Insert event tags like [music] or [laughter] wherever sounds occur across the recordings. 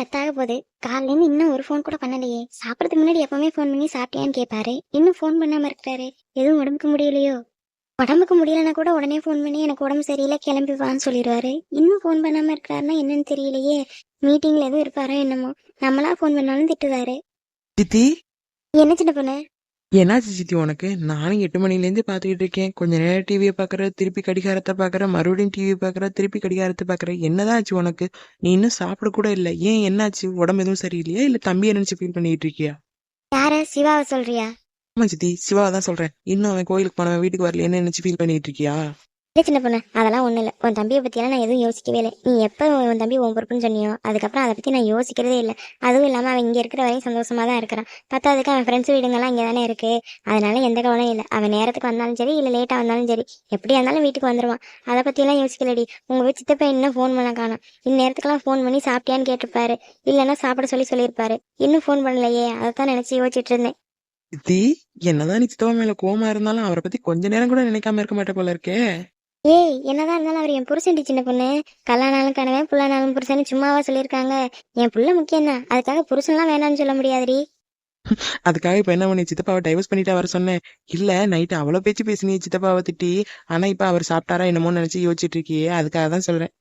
பத்தாக போகுது காலையிலேருந்து இன்னும் ஒரு ஃபோன் கூட பண்ணலையே. சாப்பிட்றதுக்கு முன்னாடி எப்பவுமே ஃபோன் பண்ணி சாப்பிட்டியான்னு கேட்பாரு. இன்னும் ஃபோன் பண்ணாம இருக்கிறாரு. எதுவும் உடம்புக்கு முடியலையோ? உடம்புக்கு முடியலன்னா கூட உடனே ஃபோன் பண்ணி எனக்கு உடம்பு சரியில்லை கிளம்பி வான்னு சொல்லிடுவாரு. இன்னும் ஃபோன் பண்ணாம இருக்கிறாருன்னா என்னன்னு தெரியலையே. மீட்டிங்ல எதுவும் இருப்பாரோ என்னமோ. நம்மளா ஃபோன் பண்ணாலும் திட்டுவாரு. என்ன சின்ன பொண்ணு? என்னாச்சு சித்தி உனக்கு? நானும் எட்டு மணிலேருந்து பார்த்துக்கிட்டு இருக்கேன். கொஞ்ச நேரம் டிவியை பார்க்குற திருப்பி கடிகாரத்தை பார்க்குற மறுபடியும் டிவி பார்க்குற திருப்பி கடிகாரத்தை பார்க்குற. என்னதான் ஆச்சு உனக்கு? நீ இன்னும் சாப்பிட கூட இல்லை. ஏன் என்னாச்சு? உடம்பு எதுவும் சரியில்லையா? இல்லை தம்பியை நினச்சி ஃபீல் பண்ணிட்டு இருக்கியா? யார? சிவாவை சொல்றியா? ஆமா சித்தி சிவாவை தான் சொல்றேன். இன்னும் அவன் கோயிலுக்கு போனவன் வீட்டுக்கு வரல என்ன நினைச்சு ஃபீல் பண்ணிட்டு இருக்கியா? இல்லை சின்ன பொண்ணு அதெல்லாம் ஒன்றும் இல்லை. உன் தம்பியை பற்றியெல்லாம் நான் எதுவும் யோசிக்கவே இல்லை. நீ எப்போ உன் தம்பி உன் பொறுப்புன்னு சொன்னியோ அதுக்கப்புறம் அதை பற்றி நான் யோசிக்கிறதே இல்லை. அதுவும் இல்லாமல் அவன் இங்கே இருக்கிற வரையும் சந்தோஷமாக தான் இருக்கிறான். பத்தாவதுக்கு அவன் ஃப்ரெண்ட்ஸ் வீடுங்கெல்லாம் இங்கே தானே இருக்குது அதனால எந்த கவனம் இல்லை. அவன் நேரத்துக்கு வந்தாலும் சரி இல்லை லேட்டாக வந்தாலும் சரி எப்படியா இருந்தாலும் வீட்டுக்கு வந்துடுவான் அதை பற்றியெல்லாம் யோசிக்கலடி. உங்கள் வீட்டு சித்தப்பா இன்னும் ஃபோன் பண்ண காணும்? இந்நேரத்துக்கெல்லாம் ஃபோன் பண்ணி சாப்பிட்டியான்னு கேட்டிருப்பாரு. இல்லைன்னா சாப்பிட சொல்லி சொல்லியிருப்பாரு. இன்னும் ஃபோன் பண்ணலையே. அதை தான் நினச்சி யோசிச்சுட்டு இருந்தேன். சித்தி என்னதான் நீ சித்தவா மேல கோமா இருந்தாலும் அவரை பத்தி கொஞ்ச நேரம் கூட நினைக்காம இருக்க மாட்டே போல இருக்கே. ஏய் என்னதான் இருந்தாலும் அவர் என் புருஷன்டி சின்ன பொண்ணு. கல்யாணாலும் கணவன் புள்ளனாலும் புருஷன் சும்மாவா சொல்லியிருக்காங்க. என் புள்ள முக்கியம் தான் அதுக்காக புருஷன்லாம் வேணாம்னு சொல்ல முடியாதுடி. [laughs] அதுக்காக இப்ப என்ன பண்ணி சித்தப்பாவை டைவர்ஸ் பண்ணிட்டு வர சொன்னேன். இல்ல நைட்டு அவ்வளவு பேச்சு பேசினியே சித்தப்பாவை திட்டி. ஆனா இப்ப அவர் சாப்பிட்டாரா என்னமோ நினைச்சு யோசிச்சுட்டு இருக்கியே. அதுக்காக தான் சொல்றேன்.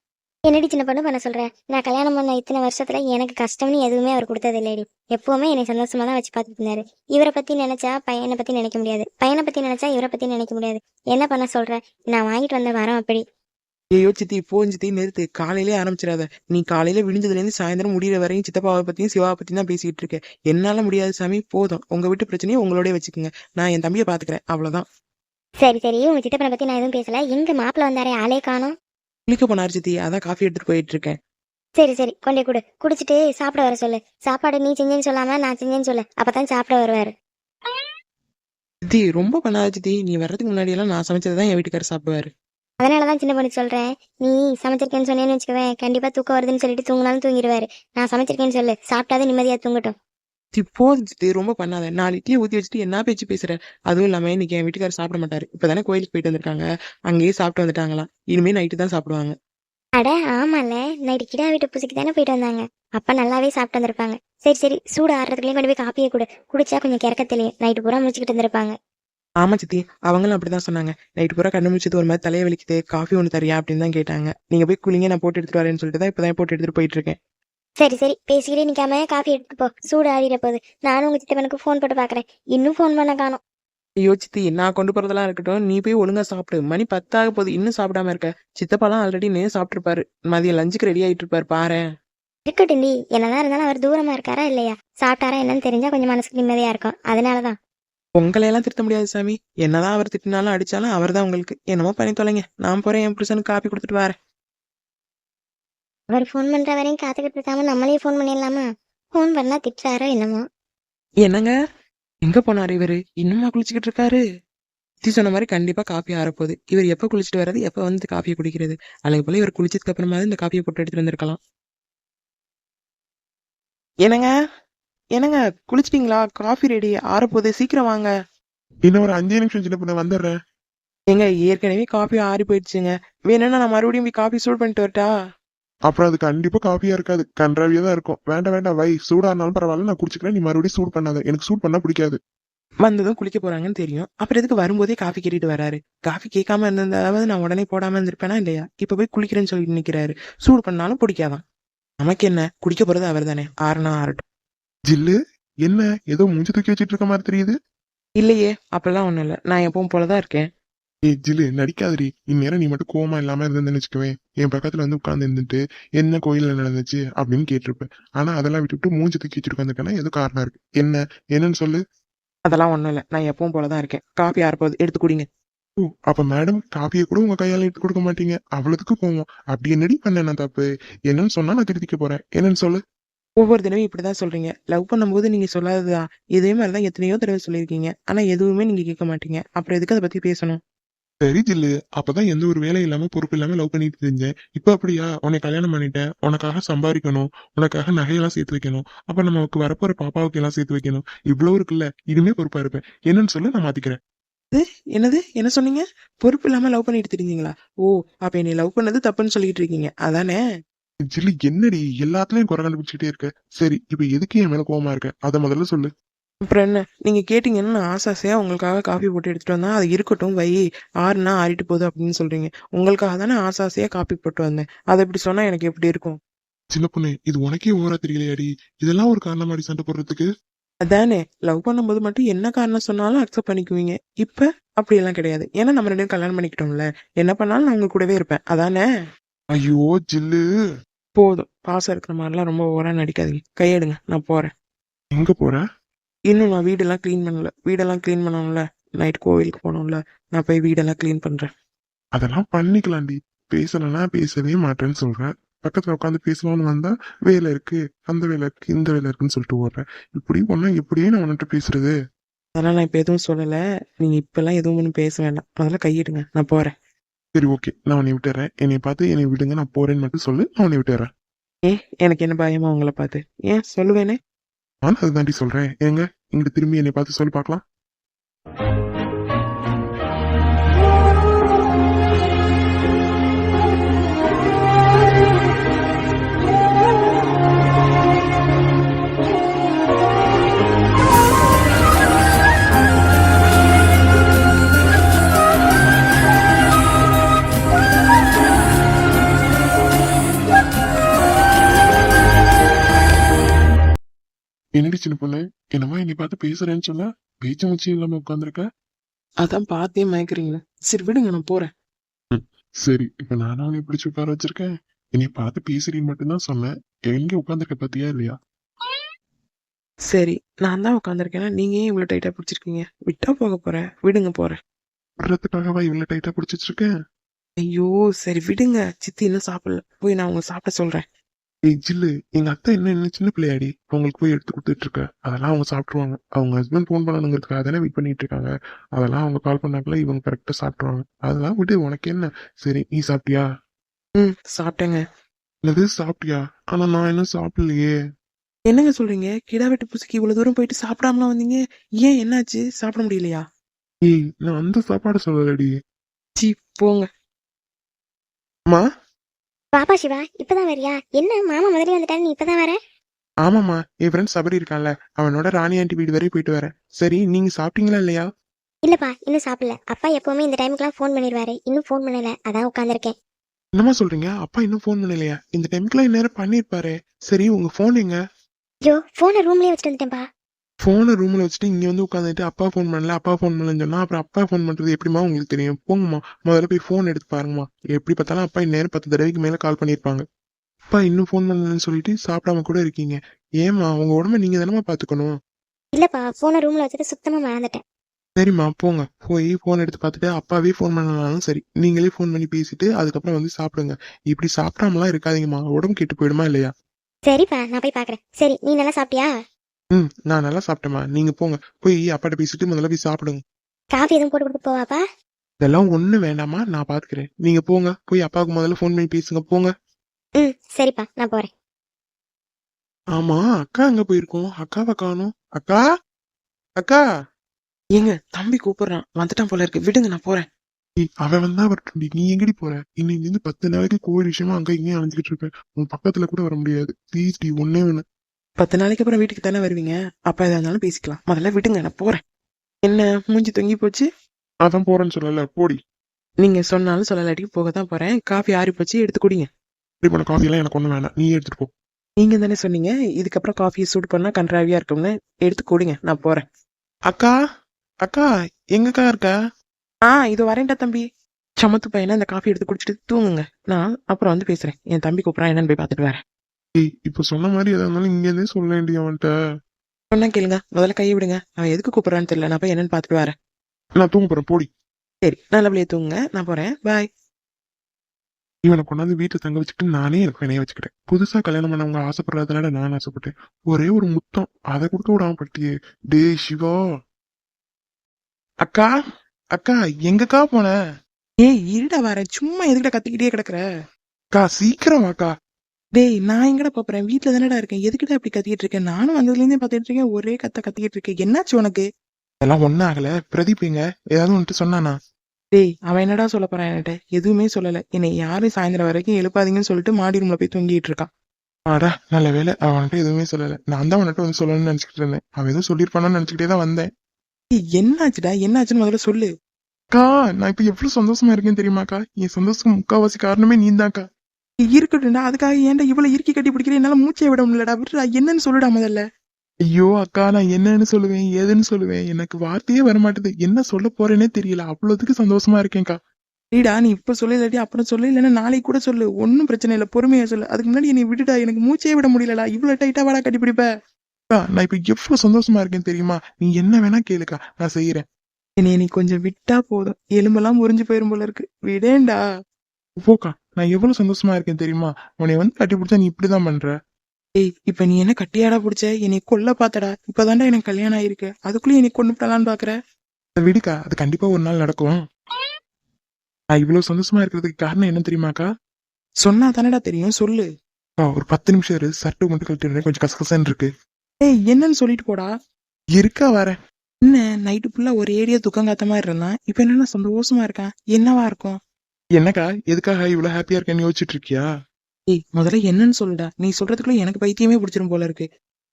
என்னடி சின்ன பொண்ணு பண்ண சொல்றேன் நான் கல்யாணம் பண்ண இத்தனை வருஷத்துல எனக்கு கஷ்டம்னு எதுவுமே அவர் கொடுத்தது இல்லடி எப்பவுமே என்னை சந்தோஷமா தான் வச்சு பார்த்துட்டு இருந்தாரு. இவரை பத்தி நினைச்சா பையனை பத்தி நினைக்க முடியாது. பையனை பத்தி நினைச்சா இவரை பத்தி நினைக்க முடியாது. என்ன பண்ண சொல்ற? நான் வாங்கிட்டு வந்த வரம் அப்படி. ஐயோ சித்தி போஞ்சித்தி நிறுத்து. காலையிலே ஆரம்பிச்சிடாத. நீ காலையில விடிஞ்சதுல இருந்து சாயந்தரம் முடியிற வரையும் சித்தப்பாவை பத்தியும் சிவாவை பத்தியும் தான் பேசிட்டு இருக்க. என்னால முடியாது சாமி. போதும். உங்க வீட்டு பிரச்சனையை உங்களோடய வச்சுக்கோங்க. நான் என் தம்பியை பாத்துக்கிறேன் அவ்வளவுதான். சரி சரி. உங்க சித்தப்பனை பத்தி நான் எதுவும் பேசல. எங்க மாப்பிள்ள வந்தாரே? ஆளே காணோம். குளிக்க போனார் சித்தி. அதான் காஃபி எடுத்துட்டு போயிட்டு இருக்கேன். சரி சரி. கொண்டே கொடு. குடிச்சிட்டு சாப்பிட வர சொல்லு. சாப்பாடு நீ செஞ்சேன்னு சொல்லாம நான் செஞ்சேன்னு சொல்லு. அப்பதான் சாப்பிட வருவாரு. சித்தி ரொம்ப பண்ணாத சித்தி. நீ வர்றதுக்கு முன்னாடி எல்லாம் நான் சமைச்சதான் என் வீட்டுக்காரர் சாப்பிடுவாரு. அதனாலதான் சின்ன பொண்ணு சொல்றேன். நீ சமைச்சிருக்கேன்னு சொன்னேன்னு வச்சுக்கவேன். கண்டிப்பா தூக்கம் வருதுன்னு சொல்லிட்டு தூங்கினாலும் தூங்கிடுவாரு. நான் சமைச்சிருக்கேன்னு சொல்லு. சாப்பிட்டாதான் நிம்மதியா தூங்கட்டும். சித்தி ரொம்ப பண்ணாத. நாலு இட்லியை ஊத்தி வச்சுட்டு என்ன பேச்சு பேசுற அதுவும் இல்லாம இன்னைக்கு என் வீட்டுக்காரர் சாப்பிட மாட்டாரு. இப்பதானே கோயிலுக்கு போயிட்டு வந்திருக்காங்க. அங்கேயே சாப்பிட்டு வந்துட்டாங்களாம் இனிமே நைட்டு தான் சாப்பிடுவாங்க. அட ஆமால நைட்டு கிடா வீட்டு பூசைக்கு தானே போயிட்டு வந்தாங்க. அப்ப நல்லாவே சாப்பிட்டு வந்திருப்பாங்க. சரி சரி. சூடு ஆடுறதுக்குள்ளே கொண்டு போய் காப்பியை கொடு. குடிச்சா கொஞ்சம் கிறக்க தெரியும். நைட்டு பூரா முடிச்சுக்கிட்டு இருந்திருப்பாங்க. ஆமா சித்தி. அவங்களும் அப்படிதான் சொன்னாங்க. நைட் பூரா கண்ணு முடிச்சது ஒரு மாதிரி தலையை வலிக்குது. காஃபி ஒன்று தரியா அப்படின்னு தான் கேட்டாங்க. நீங்க போய் குளிங்க நான் போட்டு எடுத்துட்டு வரேன்னு சொல்லிட்டு தான் இப்பதான் போட்டு எடுத்துட்டு போயிட்டு இருக்கேன். சரி சரி. பேசிக்கிட்டே நிக்காம காஃபி எடுத்துட்டு போ. சூடு ஆறிட போகுது. நானும் உங்க சித்தப்பனுக்கு ஃபோன் போட்டு பாக்குறேன். இன்னும் ஃபோன் பண்ண காணோம். ஐயோ சித்தி. நான் கொண்டு போறதெல்லாம் இருக்கட்டும். நீ போய் ஒழுங்கா சாப்பிடு. மணி பத்தாக போகுது. இன்னும் சாப்பிடாம இருக்க. சித்தப்பாலாம் ஆல்ரெடி நே சாப்பிட்டுருப்பாரு. மதியம் லஞ்சுக்கு ரெடி ஆயிட்டு இருப்பாரு பாரு இருக்கட்டும் டி. என்னதான் இருந்தாலும் அவர் தூரமா இருக்காரா இல்லையா? சாப்பிட்டாரா என்னன்னு தெரிஞ்சா கொஞ்சம் மனசுக்கு நிம்மதியா இருக்கும். அதனாலதான். உங்களை எல்லாம் திருத்த முடியாது சாமி. என்னதான் அவர் திட்டினாலும் அடிச்சாலும் அவர் தான் உங்களுக்கு. என்னமோ பண்ணி தொலைங்க. நான் போறேன். என் புருஷனுக்கு காப்பி கொடுத்துட்டு வரேன். அவர் ஃபோன் பண்ற வரையும் காத்துக்கிட்டு இருக்காம நம்மளே ஃபோன் பண்ணிடலாமா? ஃபோன் பண்ணா திட்டுறாரோ என்னமோ? என்னங்க? எங்க போனாரு இவரு? இன்னுமா குளிச்சுக்கிட்டு இருக்காரு? சித்தி சொன்ன மாதிரி கண்டிப்பா காப்பி ஆறப்போகுது. இவர் எப்ப குளிச்சுட்டு வர்றது எப்ப வந்து காப்பியை குடிக்கிறது? அன்னைக்கு போல இவர் குளிச்சதுக்கு அப்புறமா இந்த காப்பியை போட்டு எடுத்துட்டு வந்திருக்கலாம். என்னங்க? என்னங்க? குளிச்சிட்டீங்களா? காஃபி ரெடி ஆறப்போகுது. சீக்கிரம் வாங்க. இன்னும் ஒரு அஞ்சு நிமிஷம் சின்ன பண்ண வந்துடுறேன். ஏங்க ஏற்கனவே காஃபி ஆறி போயிடுச்சுங்க. வேணும்னா நான் மறுபடியும் போய் காஃபி சூட் பண்ணிட்டு வரட்டா? அப்புறம் அது கண்டிப்பா காஃபியா இருக்காது. கன்றாவியா தான் இருக்கும். வேண்டாம் வேண்டாம் வை. சூடா இருந்தாலும் பரவாயில்ல நான் குடிச்சுக்கிறேன். நீ மறுபடியும் சூட் பண்ணாத. எனக்கு சூட் பண்ணா பிடிக்காது. வந்ததும் குளிக்க போறாங்கன்னு தெரியும். அப்புறம் எதுக்கு வரும்போதே காஃபி கேட்டுட்டு வராரு? காஃபி கேட்காம இருந்ததாவது நான் உடனே போடாம இருந்திருப்பேனா இல்லையா? இப்ப போய் குளிக்கிறேன்னு சொல்லிட்டு நிக்கிறாரு. சூடு பண்ணாலும் பிடிக்காதான். நமக்கு என்ன? குடிக்க போறது அவர் தானே ஆறுனா ஆறட்டும். ஜில்லு என்ன? ஏதோ மூஞ்சி தூக்கி வச்சிட்டு இருக்க மாதிரி தெரியுது. இல்லையே அப்பெல்லாம் ஒண்ணும் இல்ல. நான் எப்பவும் போலதான் இருக்கேன். ஏய் ஜில்லு நடிக்காதடி. இந்நேரம் நீ மட்டும் கோவமா இல்லாம இருந்தேன்னு வச்சுக்குவேன் என் பக்கத்துல வந்து உட்கார்ந்து இருந்துட்டு என்ன கோயில்ல நடந்துச்சு அப்படின்னு கேட்டிருப்பேன் ஆனா அதெல்லாம் விட்டுவிட்டு மூஞ்சி தூக்கி வச்சுட்டு உட்காந்துருக்கேன்னா ஏதோ காரணம் இருக்கு. என்ன என்னன்னு சொல்லு. அதெல்லாம் ஒண்ணும் இல்ல. நான் எப்பவும் போலதான் இருக்கேன். காஃபி ஆறப்போகுது. எடுத்து குடிங்க. ஓ அப்ப மேடம் காப்பியை கூட உங்க கையால எடுத்து கொடுக்க மாட்டீங்க. அவ்வளவுக்கு கோவம். அப்படி என்னடி பண்ண நான் தப்பு? என்னன்னு சொன்னா நான் திருத்திக்க போறேன். என்னன்னு சொல்லு. ஒவ்வொரு தினமும் இப்படிதான் சொல்றீங்க. லவ் பண்ணும்போது நீங்க சொல்லாததுதான் இதே மாதிரிதான் எத்தனையோ தடவை சொல்லியிருக்கீங்க. ஆனா எதுவுமே நீங்க கேட்க மாட்டீங்க. அப்புறம் எதுக்கு அதை பத்தி பேசணும்? சரி ஜில்லு அப்பதான் எந்த ஒரு வேலை இல்லாம பொறுப்பு இல்லாம லவ் பண்ணிட்டு இருந்தேன். இப்ப அப்படியா? உன்னை கல்யாணம் பண்ணிட்டேன். உனக்காக சம்பாதிக்கணும். உனக்காக நகையெல்லாம் சேர்த்து வைக்கணும். அப்ப நமக்கு வரப்போற பாப்பாவுக்கு எல்லாம் சேர்த்து வைக்கணும். இவ்வளவு இருக்குல்ல. இனிமே பொறுப்பா இருப்பேன். என்னன்னு சொல்லு நான் மாத்திக்கிறேன். என்னது? என்ன சொன்னீங்க? பொறுப்பு இல்லாம லவ் பண்ணிட்டு தெரிஞ்சீங்களா? ஓ அப்ப என்னை லவ் பண்ணது தப்புன்னு சொல்லிட்டு இருக்கீங்க. அதானே? ஜில்லு என்னடி? எல்லாத்துலயும் குறை கண்டுபிடிச்சிட்டே இருக்க. சரி இப்ப எதுக்கு என் மேல கோவமா இருக்க? அத முதல்ல சொல்லு. அப்புறம் என்ன? நீங்க கேட்டீங்கன்னா நான் ஆசை ஆசையா உங்களுக்காக காஃபி போட்டு எடுத்துட்டு வந்தா? அது இருக்கட்டும் வை ஆறுனா ஆறிட்டு போகுது அப்படின்னு சொல்றீங்க. உங்களுக்காக தானே ஆசை ஆசையா காப்பி போட்டு வந்தேன். அதை இப்படி சொன்னா எனக்கு எப்படி இருக்கும்? சின்ன பொண்ணு இது உனக்கே ஓவரா தெரியலையாடி இதெல்லாம் ஒரு காரணமாடி சண்டை போடுறதுக்கு. அதானே லவ் பண்ணும்போது மட்டும் என்ன காரணம் சொன்னாலும் அக்செப்ட் பண்ணிக்குவீங்க. இப்ப அப்படி எல்லாம் கிடையாது. ஏன்னா நம்ம ரெண்டு பேரும் கல்யாணம் பண்ணிக்கிட்டோம்ல. என்ன பண்ணாலும் நான் உங்க கூடவே இருப்பேன். அதானே? ஐயோ ஜில்லு. போதும். பாசம் இருக்கிற மாதிரிலாம் ரொம்ப ஓவரா நடிக்காதீங்க. கையெடுங்க. நான் போறேன். எங்க போற? இன்னும் நான் வீடெல்லாம் க்ளீன் பண்ணல. வீடெல்லாம் க்ளீன் பண்ணணும்ல. நைட் கோவிலுக்கு போகணும்ல. நான் போய் வீடெல்லாம் க்ளீன் பண்றேன். அதெல்லாம் பண்ணிக்கலாம்டி பேசலன்னா பேசவே மாட்டேன்னு சொல்ற பக்கத்துல உட்காந்து பேசலாம்னு வந்தா வேலை இருக்கு. அந்த வேலை இருக்கு இந்த வேலை இருக்குன்னு சொல்லிட்டு ஓடுறேன். இப்படி ஒன்னா எப்படியே நான் உன்கிட்ட பேசுறது? அதெல்லாம் நான் இப்போ எதுவும் சொல்லல. நீங்க இப்பெல்லாம் எதுவும் ஒன்றும் பேச வேண்டாம். முதல்ல கையிடுங்க நான் போறேன். சரி ஓகே நான் உன்னை விட்டுறேன். என்னை பார்த்து என்னை விடுங்க. நான் போறேன்னு மட்டும் சொல்லு. நான் உன்னை விட்டுறேன். ஏன்? எனக்கு என்ன பயமா உங்களை பார்த்து? ஏன்? சொல்லுவேனே. நான் அதுதாண்டி சொல்றேன். ஏங்க இங்கிட்டு திரும்பி என்னை பார்த்து சொல்லி பார்க்கலாம். என்னடி சின்ன பொண்ணு? என்னமா என்னை பார்த்து பேசுறேன்னு சொல்ல பேச்சு முச்சு இல்லாம உட்காந்துருக்க அதான் பார்த்தே மயக்கிறீங்களே சரி விடுங்க நான் போறேன். சரி இப்ப நானும் அவனை பிடிச்சு உட்கார வச்சிருக்கேன். என்னை பார்த்து பேசுறீன்னு மட்டும்தான் சொன்னேன். எங்க உட்காந்துருக்க பாத்தியா இல்லையா? சரி நான் தான் உட்காந்துருக்கேன்னா நீங்க ஏன் இவ்வளவு டைட்டா பிடிச்சிருக்கீங்க? விட்டா போக போறேன் விடுங்க போறேன். விடுறதுக்காகவா இவ்வளவு டைட்டா பிடிச்சி வச்சிருக்கேன் ஐயோ சரி விடுங்க. சித்தி இன்னும் சாப்பிடல. போய் நான் உங்களை சாப்பிட சொல்றேன். ஏய் ஜில்லு எங்க அத்தை என்ன என்ன சின்ன பிள்ளையாடி? அவங்களுக்கு போய் எடுத்து கொடுத்துட்டு இருக்க அதெல்லாம் அவங்க சாப்பிட்டுருவாங்க. அவங்க ஹஸ்பண்ட் ஃபோன் பண்ணணுங்கிறதுக்காக தானே வெயிட் பண்ணிட்டு இருக்காங்க. அதெல்லாம் அவங்க கால் பண்ணாக்கல இவங்க கரெக்டா சாப்பிட்டுருவாங்க. அதெல்லாம் விடு உனக்கு என்ன? சரி நீ சாப்பிட்டியா? ம் சாப்பிட்டேங்க. என்னது சாப்பிட்டியா? ஆனா நான் இன்னும் சாப்பிடலையே. என்னங்க சொல்றீங்க? கிடா வெட்டு புசுக்கு இவ்வளவு தூரம் போயிட்டு சாப்பிடாமலாம் வந்தீங்க? ஏன் என்னாச்சு? சாப்பிட முடியலையா? ஏய் நான் அந்த சாப்பாடு சொல்லலடி. சி போங்க. அம்மா பாப்பா சிவா இப்பதான் வரியா? என்ன மாமா முதல்ல வந்துட்டாரு நீ இப்பதான் வர? ஆமாம்மா என் ஃப்ரெண்ட் சபரி இருக்கான்ல அவனோட ராணி ஆண்டி வீடு வரையும் போயிட்டு வரேன். சரி நீங்க சாப்பிட்டீங்களா இல்லையா? இல்லப்பா இன்னும் சாப்பிடல. அப்பா எப்பவுமே இந்த டைமுக்குலாம் ஃபோன் பண்ணிடுவாரு இன்னும் ஃபோன் பண்ணல அதான் உட்காந்துருக்கேன் என்னம்மா சொல்றீங்க? அப்பா இன்னும் ஃபோன் பண்ணலையா. இந்த டைமுக்குலாம் இந்நேரம் பண்ணிருப்பாரு. சரி உங்க ஃபோன் எங்க? ஐயோ ஃபோனை ரூம்லயே வச்சுட்டு வந்துட்டேன்ப்பா. ஃபோனை ரூம்ல வச்சுட்டு இங்க வந்து உட்காந்துட்டு அப்பா ஃபோன் பண்ணல அப்பா ஃபோன் பண்ணலன்னு சொன்னா அப்புறம் அப்பா ஃபோன் பண்றது எப்படிமா உங்களுக்கு தெரியும்? போங்கம்மா. முதல்ல போய் ஃபோன் எடுத்து பாருங்கம்மா. எப்படி பார்த்தாலும் அப்பா இந்நேரம் பத்து தடவைக்கு மேல கால் பண்ணியிருப்பாங்க. அப்பா இன்னும் ஃபோன் பண்ணலன்னு சொல்லிட்டு சாப்பிடாம கூட இருக்கீங்க. ஏமா உங்க உடம்ப நீங்க தானமா பாத்துக்கணும் இல்லப்பா ஃபோனை ரூம்ல வச்சுட்டு சுத்தமா மறந்துட்டேன். சரிம்மா போங்க. போய் ஃபோன் எடுத்து பார்த்துட்டு அப்பாவே ஃபோன் பண்ணனாலும் சரி நீங்களே ஃபோன் பண்ணி பேசிட்டு அதுக்கப்புறம் வந்து சாப்பிடுங்க. இப்படி சாப்பிடாமலாம் இருக்காதீங்கம்மா. உடம்பு கெட்டு போயிடுமா இல்லையா? சரிப்பா நான் போய் பாக்குறேன் சரி நீ நல்லா சாப்பிட்டியா? ம் நான் நல்லா சாப்பிட்டேம்மா. நீங்க போங்க. போய் அப்பாட்ட பேசிட்டு முதல்ல போய் சாப்பிடுங்க. காஃபி எதுவும் போட்டு கொடுத்து போவாப்பா? இதெல்லாம் ஒண்ணு வேண்டாமா நான் பாத்துக்கிறேன். நீங்க போங்க. போய் அப்பாவுக்கு முதல்ல ஃபோன் பண்ணி பேசுங்க. போங்க. ம் சரிப்பா. நான் போறேன். ஆமா அக்கா எங்க போயிருக்கோம்? அக்காவை காணோம். அக்கா? அக்கா? ஏங்க தம்பி கூப்பிடுறான். வந்துட்டான் போல இருக்கு. விடுங்க நான் போறேன். ஏய், அவன் வந்தா வரட்டும் நீ எங்கடி போற? இன்னைக்கு இருந்து பத்து நாளைக்கு கோவில் விஷயமா அங்க இங்கேயும் அலைஞ்சிட்டு இருப்பேன் உன் பக்கத்துல கூட வர முடியாது. ப்ளீஸ் டி ஒன்னே ஒண்ணு பத்து நாளைக்கு அப்புறம் வீட்டுக்கு தானே வருவீங்க? அப்ப எதா இருந்தாலும் பேசிக்கலாம். முதல்ல விடுங்க நான் போறேன். என்ன மூஞ்சி தொங்கி போச்சு? அதான் போறேன்னு சொல்லல போடி. நீங்க சொன்னாலும் சொல்லலாட்டிக்கு போக தான் போறேன். காஃபி ஆறி போச்சு எடுத்து குடிங்க. இப்படி பண்ண காஃபி எல்லாம் எனக்கு ஒண்ணு வேணாம். நீ எடுத்துட்டு போ. நீங்க தானே சொன்னீங்க இதுக்கப்புறம் காஃபியை சூடு பண்ணா கன்றாவியா இருக்கும்னு. எடுத்து குடிங்க நான் போறேன். அக்கா அக்கா எங்கக்கா இருக்க? ஆ இது வரேன்டா தம்பி. சமத்து பையனா இந்த காஃபி எடுத்து குடிச்சிட்டு தூங்குங்க. நான் அப்புறம் வந்து பேசுறேன். என் தம்பி கூப்பிடறான் என்னன்னு போய் பார்த்துட்டு வரேன். ஏய் இப்ப சொன்ன மாதிரி எதா இருந்தாலும் இங்க இருந்தே சொல்ல வேண்டிய அவன்கிட்ட. சொன்னா கேளுங்க. முதல்ல கையை விடுங்க. அவன் எதுக்கு கூப்பிடுறான்னு தெரியல. நான் போய் என்னன்னு பார்த்துட்டு வரேன். நான் தூங்க போறேன். போடி. சரி நல்லபடியா தூங்குங்க. நான் போறேன். பாய் இவனை கொண்டாந்து வீட்டுல தங்க வச்சுட்டு நானே எனக்கு வினைய வச்சுக்கிட்டேன். புதுசா கல்யாணம் பண்ணவங்க ஆசைப்படுறதுனால நான் ஆசைப்பட்டேன். ஒரே ஒரு முத்தம். அதை கொடுக்க விடாம பட்டியே டேய் சிவா. அக்கா அக்கா எங்கக்கா போன? ஏய் இருடா வரேன். சும்மா எதுக்கிட்ட கத்திக்கிட்டே கிடக்குற? அக்கா சீக்கிரம் வாக்கா. டேய் நான் எங்கடா போறேன் வீட்டுல தானடா இருக்கேன். எதுக்கிட்ட அப்படி கத்திக்கிட்டு இருக்கேன்? நானும் வந்ததுல இருந்தே பாத்துட்டு இருக்கேன். ஒரே கத்த கத்திக்கிட்டு இருக்கேன். என்னாச்சு உனக்கு? அதெல்லாம் ஒன்னும் ஆகல. பிரதீப் எங்க? ஏதாவது வந்துட்டு சொன்னானா? டேய் அவன் என்னடா சொல்ல போறான் என்கிட்ட? எதுவுமே சொல்லல. என்னை யாரும் சாயந்தரம் வரைக்கும் எழுப்பாதீங்கன்னு சொல்லிட்டு மாடி ரூம்ல போய் தூங்கிட்டு இருக்கான். ஆடா நல்ல வேலை அவன்கிட்ட எதுவுமே சொல்லல. நான் தான் அவன்கிட்ட வந்து சொல்லணும்னு நினைச்சுக்கிட்டு இருந்தேன். அவன் எதுவும் சொல்லியிருப்பானு நினைச்சுக்கிட்டே தான் வந்தேன். என்னாச்சுடா? என்னாச்சுன்னு முதல்ல சொல்லு. அக்கா நான் இப்ப எவ்வளவு சந்தோஷமா இருக்கேன் தெரியுமாக்கா? என் சந்தோஷம் முக்காவாசி காரணமே நீந்தாக்கா. இருக்கட்டும்டா. அதுக்காக ஏன்டா இவ்வளவு இறுக்கி கட்டி பிடிக்கிற? என்னால மூச்சை விட முடியலடா. விட்டுடா என்னன்னு சொல்லுடா முதல்ல. ஐயோ அக்கா நான் என்னன்னு சொல்லுவேன் ஏதுன்னு சொல்லுவேன்? எனக்கு வார்த்தையே வர மாட்டேது என்ன சொல்ல போறேனே தெரியல. அவ்வளவுக்கு சந்தோஷமா இருக்கேன்க்கா. டேடா நீ இப்ப சொல்லு இல்லாட்டி அப்புறம் சொல்லு. இல்லைன்னா நாளைக்கு கூட சொல்லு. ஒன்னும் பிரச்சனை இல்லை பொறுமையா சொல்லு. அதுக்கு முன்னாடி நீ விட்டுடா எனக்கு மூச்சே விட முடியலடா. இவ்வளவு டைட்டா வாடா கட்டி பிடிப்ப. அக்கா நான் இப்ப எவ்வளவு சந்தோஷமா இருக்கேன் தெரியுமா? நீ என்ன வேணா கேளுக்கா. நான் செய்யறேன் என்னைய நீ கொஞ்சம் விட்டா போதும். எலும்பெல்லாம் முறிஞ்சு போயிரும் போல இருக்கு. விடேண்டா போக்கா நான் எவ்வளவு சந்தோஷமா இருக்கேன் தெரியுமா? உன்னை வந்து கட்டி பிடிச்சா நீ இப்படிதான் பண்ற. ஏய் இப்ப நீ என்ன கட்டியாடா பிடிச்ச? என்னை கொல்ல பாத்தடா இப்பதான்டா எனக்கு கல்யாணம் ஆயிருக்கு. அதுக்குள்ளயும் என்னை கொண்டு விடலான்னு பாக்குற? விடுக்கா. அது கண்டிப்பா ஒரு நாள் நடக்கும். நான் இவ்வளவு சந்தோஷமா இருக்கிறதுக்கு காரணம் என்ன தெரியுமாக்கா? சொன்னா தானடா தெரியும். சொல்லு. ஒரு பத்து நிமிஷம் இரு. சர்ட்டு மட்டும் கழட்டி கொஞ்சம் கசகசன்னு இருக்கு. ஏய் என்னன்னு சொல்லிட்டு போடா. இருக்கா வரேன். என்ன? நைட்டு ஃபுல்லா ஒரு ஏடியா துக்கம் காத்த மாதிரி இருந்தான். இப்ப என்னன்னா சந்தோஷமா இருக்கான்? என்னவா இருக்கும்? என்னக்கா? எதுக்காக இவ்வளவு ஹாப்பியா இருக்கேன்னு யோசிச்சுட்டு இருக்கியா ஏய் முதல்ல என்னன்னு சொல்லுடா. நீ சொல்றதுக்குள்ள எனக்கு பைத்தியமே பிடிச்சிரும் போல இருக்கு.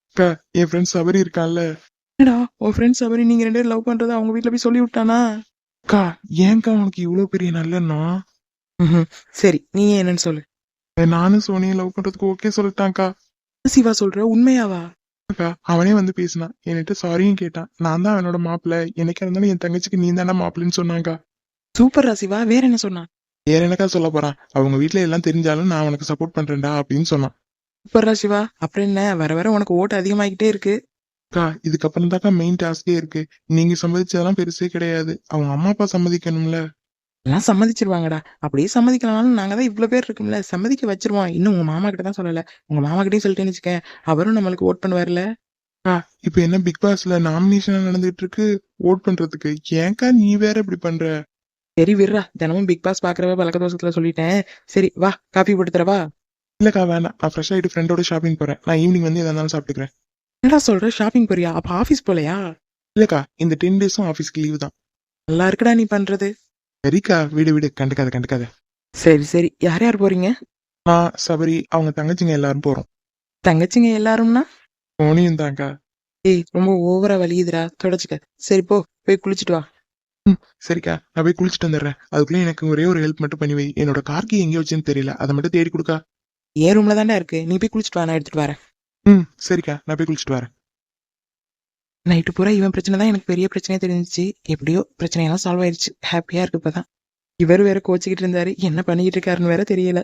அக்கா என் ஃப்ரெண்ட் சபரி இருக்கான்ல. என்னடா? உன் ஃப்ரெண்ட்ஸ் அவரி நீங்க ரெண்டு பேரும் லவ் பண்றத அவங்க வீட்ல போய் சொல்லி விட்டானா? அக்கா ஏன்க்கா உனக்கு இவ்வளவு பெரிய நல்லண்ணா. சரி நீ என்னன்னு சொல்லு. நானும் சோனியும் லவ் பண்றதுக்கு ஓகே சொல்லிட்டான்க்கா. சிவா சொல்ற? உண்மையாவா? அக்கா அவனே வந்து பேசினான். என்கிட்ட சாரியும் கேட்டான். நான் தான் அவனோட மாப்பிள்ள. என்னைக்கா இருந்தாலும் என் தங்கச்சிக்கு நீ தானே மாப்பிள்ளைன்னு சொன்னாங்க சூப்பர்ரா சிவா. வேற என்ன சொன்னான்? வேற என்னக்கா சொல்ல போறான் அவங்க வீட்ல எல்லாம் தெரிஞ்சாலும் நான் உனக்கு சப்போர்ட் பண்றேன்டா அப்படின்னு சொன்னான். சூப்பர்ரா சிவா. அப்புறம் என்ன? வர வர உனக்கு ஓட்டு அதிகமாகிட்டே இருக்கு. அக்கா இதுக்கப்புறம் தாக்கா மெயின் டாஸ்கே இருக்கு. நீங்க சம்மதிச்சதெல்லாம் பெருசே கிடையாது. அவங்க அம்மா அப்பா சம்மதிக்கணும்ல. எல்லாம் சம்மதிச்சிருவாங்கடா. அப்படியே சம்மதிக்கலனாலும் நாங்க தான் இவ்வளவு பேர் இருக்கும்ல. சம்மதிக்க வச்சிருவோம். இன்னும் உங்க மாமா கிட்ட தான் சொல்லல. உங்க மாமா கிட்டயும் சொல்லிட்டேன்னு வச்சுக்கேன். அவரும் நம்மளுக்கு ஓட் பண்ணுவார்ல இப்ப என்ன பிக் பாஸ்ல நாமினேஷன் நடந்துட்டு இருக்கு? ஓட் பண்றதுக்கு. ஏன்க்கா நீ வேற இப்படி பண்ற? சரி விடுறா. தினமும் பிக் பாஸ் பாக்குறவ பழக்க தோசத்துல சொல்லிட்டேன். சரி வா. காஃபி போட்டு தரவா? இல்லக்கா வேணாம் நான் ஃப்ரெஷ் ஆயிட்டு ஃப்ரெண்டோட ஷாப்பிங் போறேன். நான் ஈவினிங் வந்து எதா இருந்தாலும் சாப்பிட்டுக்கிறேன். என்னடா சொல்ற? ஷாப்பிங் போறியா? அப்ப ஆபீஸ் போலையா? இல்லக்கா இந்த டென் டேஸும் ஆஃபீஸ்க்கு லீவு தான். நல்லா இருக்குடா நீ பண்றது. சரிக்கா வீடு வீடு. கண்டுக்காத கண்டுக்காத. சரி சரி. யார் யார் போறீங்க? நான் சபரி அவங்க தங்கச்சிங்க எல்லாரும் போறோம். தங்கச்சிங்க எல்லாரும்னா? சோனியும் தான்க்கா. ஏய் ரொம்ப ஓவரா வலியுதுடா. தொடச்சுக்க. சரி போ. போய் குளிச்சிட்டு வா. சரிக்கா நான் போய் குளிச்சுட்டு வந்துடுறேன். அதுக்குள்ள எனக்கு ஒரே ஒரு ஹெல்ப் மட்டும் பண்ணி வை. என்னோட கார் கீ எங்கே வச்சுன்னு தெரியல. அதை மட்டும் தேடி கொடுக்கா. ஏன் ரூம்ல தான்டா இருக்கு? நீ போய் குளிச்சிட்டு வா நான் எடுத்துட்டு வரேன். ம் சரிக்கா நான் போய் குளிச்சுட்டு வரேன். நைட்டு பூரா இவன் பிரச்சனை தான். எனக்கு பெரிய பிரச்சனையே தெரிஞ்சிச்சு. எப்படியோ பிரச்சனையெல்லாம் சால்வ் ஆயிடுச்சு ஹாப்பியா இருக்கு இப்பதான். இவர் வேற கோச்சிக்கிட்டு இருந்தாரு. என்ன பண்ணிக்கிட்டு இருக்காருன்னு வேற தெரியல.